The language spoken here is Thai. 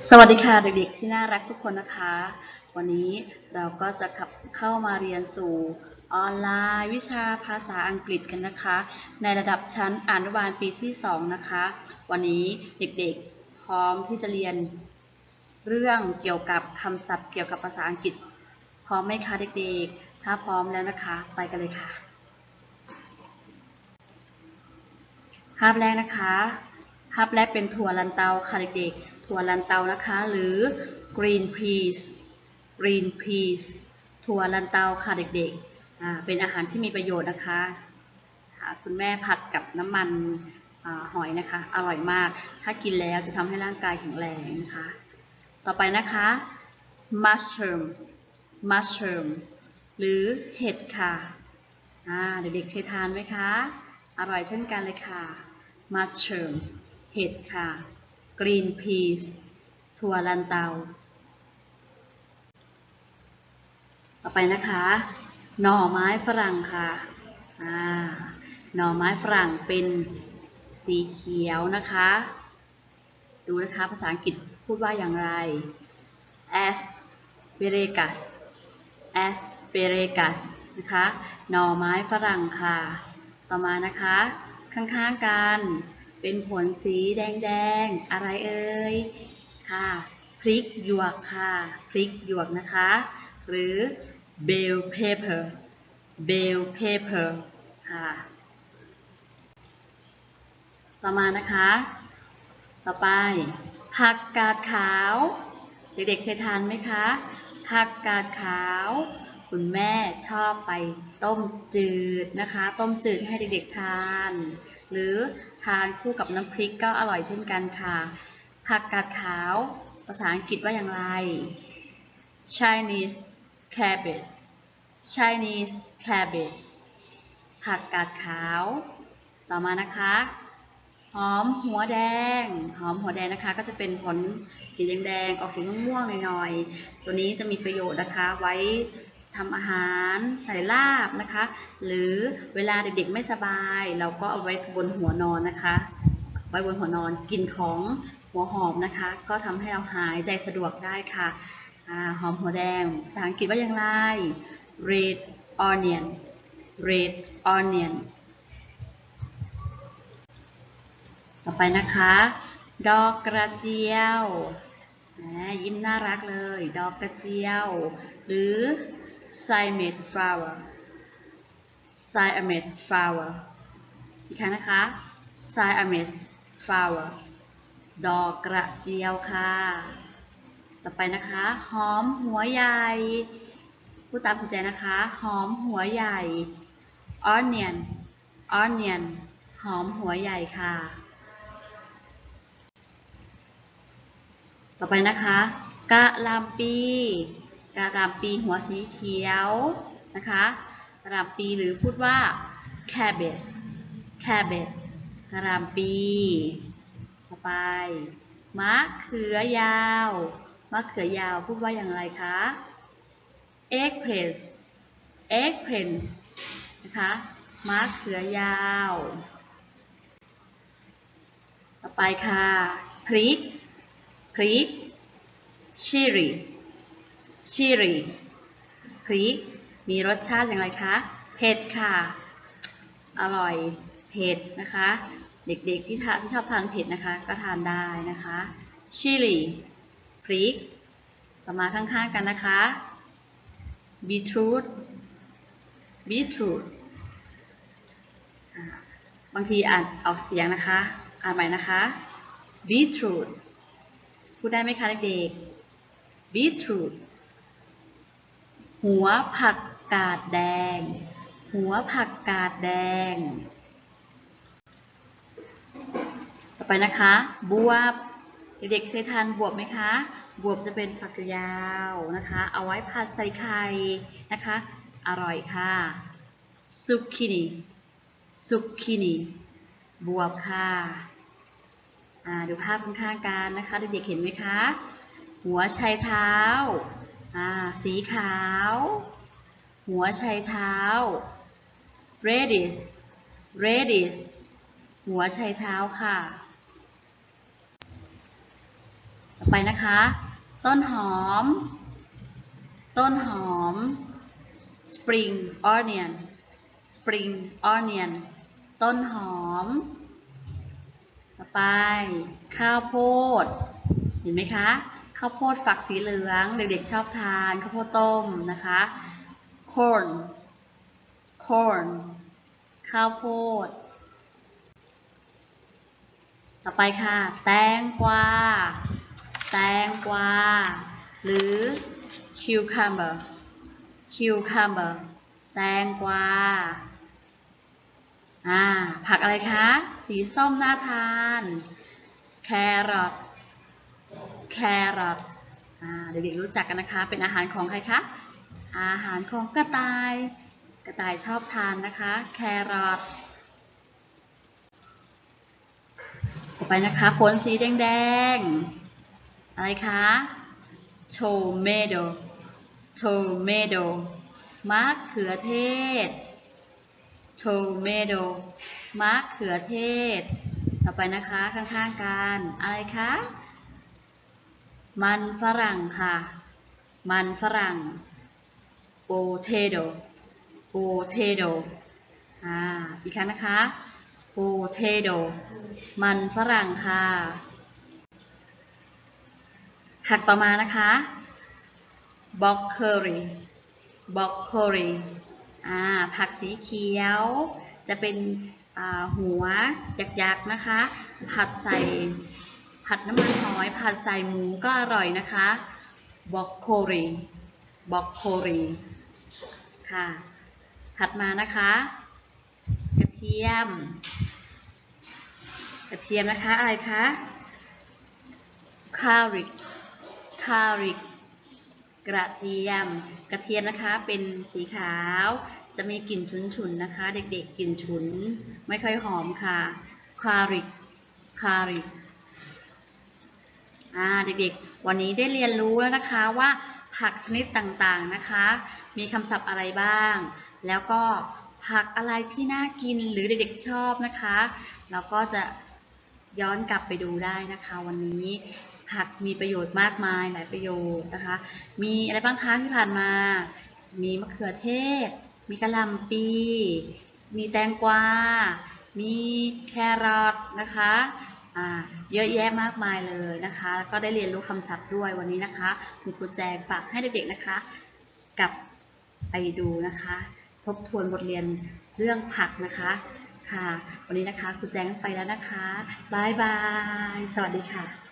สวัสดีค่ะเด็กๆที่น่ารักทุกคนนะคะ วันนี้เราก็จะขับเข้ามาเรียนสู่ออนไลน์ วิชาภาษาอังกฤษกันนะคะ ในระดับชั้นอนุบาลปีที่ 2 นะคะ วันนี้เด็กๆพร้อมที่จะเรียนเรื่องเกี่ยวกับคำศัพท์เกี่ยวกับภาษาอังกฤษ พร้อมไหมคะเด็กๆ ถ้าพร้อมแล้วนะคะ ไปกันเลยค่ะ ภาพแรกนะคะ ภาพแรกเป็นถั่วลันเตาค่ะเด็กๆ ถั่วลันเตานะคะ หรือ green peas green peas ถั่วลันเตาค่ะเด็กๆ เป็นอาหารที่มีประโยชน์นะคะคุณแม่ผัดกับน้ำมันอหอยนะคะ อร่อยมาก ถ้ากินแล้วจะทำให้ร่างกายแข็งแรงนะคะ ต่อไปนะคะ mushroom mushroom หรือเห็ดค่ะเด็กๆเคยทานไหมคะ อร่อยเช่นกันเลยค่ะ mushroom เห็ดค่ะ green peas ถั่วลันเตา ต่อไปนะคะ หน่อไม้ฝรั่งค่ะหน่อไม้ฝรั่งเป็นสีเขียวนะคะ ดูนะคะภาษาอังกฤษพูดว่าอย่างไร asparagus asparagus นะคะ หน่อไม้ฝรั่งค่ะ ต่อมานะคะ ข้างๆกัน เป็นผลสีแดงๆ อะไรเอ่ย ค่ะ พริกหยวกค่ะ พริกหยวกนะคะ หรือ bell pepper bell pepper ค่ะ ต่อมานะคะ ต่อไป ผักกาดขาว เด็กๆเคยทานไหมคะ ผักกาดขาว คุณแม่ชอบไปต้มจืดนะคะ ต้มจืดให้เด็กๆทาน หรือทานคู่กับน้ำพริกก็อร่อยเช่นกันค่ะ ผักกาดขาว ภาษาอังกฤษว่าอย่างไร Chinese cabbage Chinese cabbage ผักกาดขาว ต่อมานะคะ หอมหัวแดง หอมหัวแดงนะคะ ก็จะเป็นผลสีแดงๆ ออกสีม่วงๆ หน่อยๆ ตัวนี้จะมีประโยชน์นะคะ ไว้ ทำอาหารใส่ลาบนะคะ หรือเวลาเด็กๆไม่สบาย เราก็เอาไว้บนหัวนอนนะคะ ไว้บนหัวนอนกินของหัวหอมนะคะ ก็ทำให้เราหายใจสะดวกได้ค่ะอหอมหัวแดงภาษาอังกฤษว่าอย่างไร red onion red onion ต่อไปนะคะ ดอกกระเจียวอ่ายิ้มน่ารักเลย ดอกกระเจียว หรือ cyanide flower cyanide flower อีกครั้งนะคะ cyanide flower ดอกกระเจียวค่ะ ต่อไปนะคะ หอมหัวใหญ่พูดตามคุณใจนะคะ หอมหัวใหญ่ onion onion หอมหัวใหญ่ค่ะ ต่อไปนะคะกะหล่ำปี กะหล่ำปีหัวสีเขียวนะคะกระหล่ำปีหรือพูดว่า cabbage cabbage กระหล่ำปีต่อไปมะเขือยาวมะเขือยาวพูดว่าอย่างไรคะ eggplant eggplant นะคะมะเขือยาว ต่อไปค่ะพริกพริก chili chili พริกมีรสชาติอย่างไรคะ เผ็ดค่ะ อร่อยเผ็ดนะคะ เด็กๆที่ทานที่ชอบทานเผ็ดนะคะ ก็ทานได้นะคะ chili พริกต่อมาข้างๆกันนะคะ beetroot beetroot บางทีอ่านออกเสียงนะคะ อ่านใหม่นะคะ beetroot พูดได้ไหมคะเด็กๆ beetroot หัวผักกาดแดง หัวผักกาดแดง ต่อไปนะคะ บวบ เด็กๆเคยทานบวบไหมคะ บวบจะเป็นฝักยาวนะคะ เอาไว้ผัดใส่ไข่นะคะ อร่อยค่ะ ซุกคินีซุกคินีบวบค่ะอ่าดูภาพข้างๆกันนะคะ เด็กๆเห็นไหมคะ หัวไชเท้า สีขาว หัวไชเท้า radish radish หัวไชเท้าค่ะ ต่อไปนะคะ ต้นหอม ต้นหอม spring onion spring onion ต้นหอม ต่อไป ข้าวโพด เห็นไหมคะ ข้าวโพดฝักสีเหลือง เด็กๆชอบทานข้าวโพดต้มนะคะ corn corn ข้าวโพด ต่อไปค่ะ แตงกวา แตงกวา หรือ cucumber cucumber แตงกวา อ่า ผักอะไรคะ สีส้มน่าทาน แครอท แครอทเด็กๆรู้จักกันนะคะ เป็นอาหารของใครคะ อาหารของกระต่าย กระต่ายชอบทานนะคะ แครอทต่อไปนะคะผลสีแดงๆ อะไรคะ tomato tomato มะเขือเทศ tomato มะเขือเทศ ต่อไปนะคะข้างๆกันอะไรคะ มันฝรั่งค่ะ มันฝรั่ง potato potato อ่า อีกครั้งนะคะ potato มันฝรั่งค่ะผักต่อมานะคะ broccoli broccoli อ่า ผักสีเขียว จะเป็นหัวยักษ์ๆนะคะ ผัดใส่ ผัดน้ำมันหอยผัดใส่หมูก็อร่อยนะคะ broccoli broccoli ค่ะ ถัดมานะคะ กระเทียม กระเทียมนะคะ อะไรคะคาริกคาริกกระเทียม กระเทียมนะคะ เป็นสีขาว จะมีกลิ่นฉุนๆนะคะ เด็กๆกลิ่นฉุน ไม่ค่อยหอมค่ะ คาริกคาริก เด็กๆ วันนี้ได้เรียนรู้แล้วนะคะว่าผักชนิดต่างๆนะคะ มีคำศัพท์อะไรบ้าง แล้วก็ผักอะไรที่น่ากินหรือเด็กๆชอบนะคะ เราก็จะย้อนกลับไปดูได้นะคะ วันนี้ผักมีประโยชน์มากมายหลายประโยชน์นะคะ มีอะไรบ้างคะที่ผ่านมา มีมะเขือเทศ มีกระหล่ำปี มีแตงกวา มีแครอทนะคะ เยอะแยะมากมายเลยนะคะ ก็ได้เรียนรู้คำศัพท์ด้วยวันนี้นะคะคุณครูแจงฝากให้เด็กๆนะคะ กลับไปดูนะคะ ทบทวนบทเรียนเรื่องผักนะคะค่ะ วันนี้นะคะครูแจงไปแล้วนะคะบายบาย สวัสดีค่ะ